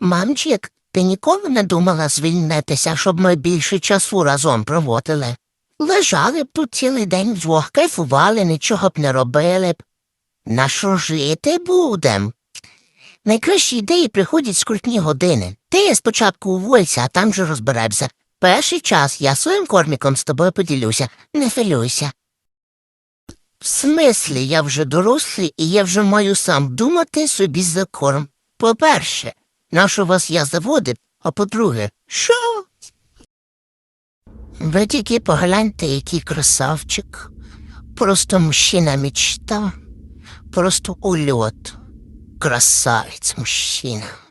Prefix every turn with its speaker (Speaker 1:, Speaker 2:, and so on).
Speaker 1: Мамчик, ти ніколи не думала звільнитися, щоб ми більше часу разом проводили? Лежали б тут цілий день вдвох, кайфували, нічого б не робили б. На що жити будем? Найкращі ідеї приходять скрутні години. Ти спочатку уволься, а там же розберемося. Перший час я своїм корміком з тобою поділюся, не хвилюйся. В смислі, я вже дорослий і я вже маю сам думати собі за корм. По-перше, на що вас я заводив, а по-друге, що? Ви тільки погляньте, який красавчик. Просто мужчина мечта. Просто ульот. Красавець мужчина.